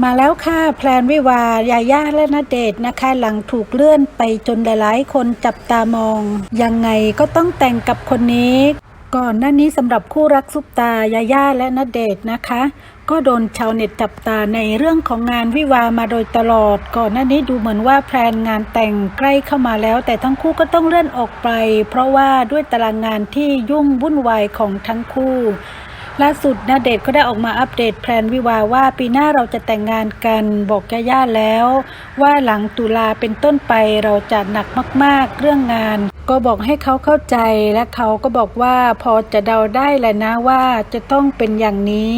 มาแล้วค่ะ แพลนวิวายาย่าและณเดชน์นะคะ หลังถูกเลื่อนไปจนหลายๆ คนจับตามอง ยังไงก็ต้องแต่งกับคนนี้ ก่อนหน้านี้สำหรับคู่รักซุปตายาย่าและณเดชน์นะคะ ก็โดนชาวเน็ตจับตาในเรื่องของงานวิวามาโดยตลอด ก่อนหน้านี้ดูเหมือนว่าแพลนงานแต่งใกล้เข้ามาแล้ว แต่ทั้งคู่ก็ต้องเลื่อนออกไป เพราะว่าด้วยตารางงานที่ยุ่งวุ่นวายของทั้งคู่ ล่าสุดณเดชก็ได้ออกมาอัปเดตแพลนวิวาว่าปีหน้าเราจะแต่งงานกันบอกย่าแล้ว ว่าหลังตุลาเป็นต้นไปเราจะหนักมากๆเรื่องงาน ก็บอกให้เขาเข้าใจและเขาก็บอกว่าพอจะเดาได้แหละนะว่าจะต้องเป็นอย่างนี้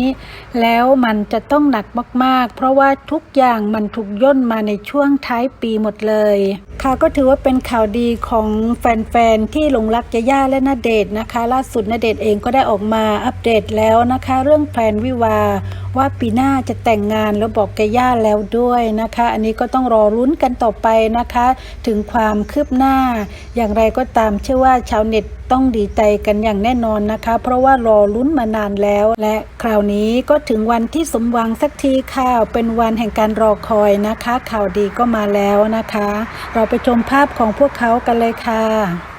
แล้วมันจะต้องหนักมากๆ เพราะว่าทุกอย่างมันถูกย่นมาในช่วงท้ายปีหมดเลย คะก็ถือว่าเป็นข่าวดีของแฟนๆ ที่หลงรักยาย่าและนาเดชนะคะ ล่าสุดนาเดชเองก็ได้ออกมาอัปเดตแล้วนะคะ เรื่องแผนวิวา ว่าปีหน้าจะแต่งงานแล้วบอกยาย่าแล้วด้วยนะคะ อันนี้ก็ต้องรอรุ้นกันต่อไปนะคะ ถึงความคืบหน้า อย่างไรก็ตามเชื่อว่าชาวเน็ตต้องดีใจกันอย่างแน่นอนนะคะ เพราะว่ารอลุ้นมานานแล้ว และคราวนี้ก็ถึงวันที่สมหวังสักทีค่ะเป็นวันแห่งการรอคอยนะคะ ข่าวดีก็มาแล้วนะคะ เราไปชมภาพของพวกเขากันเลยค่ะ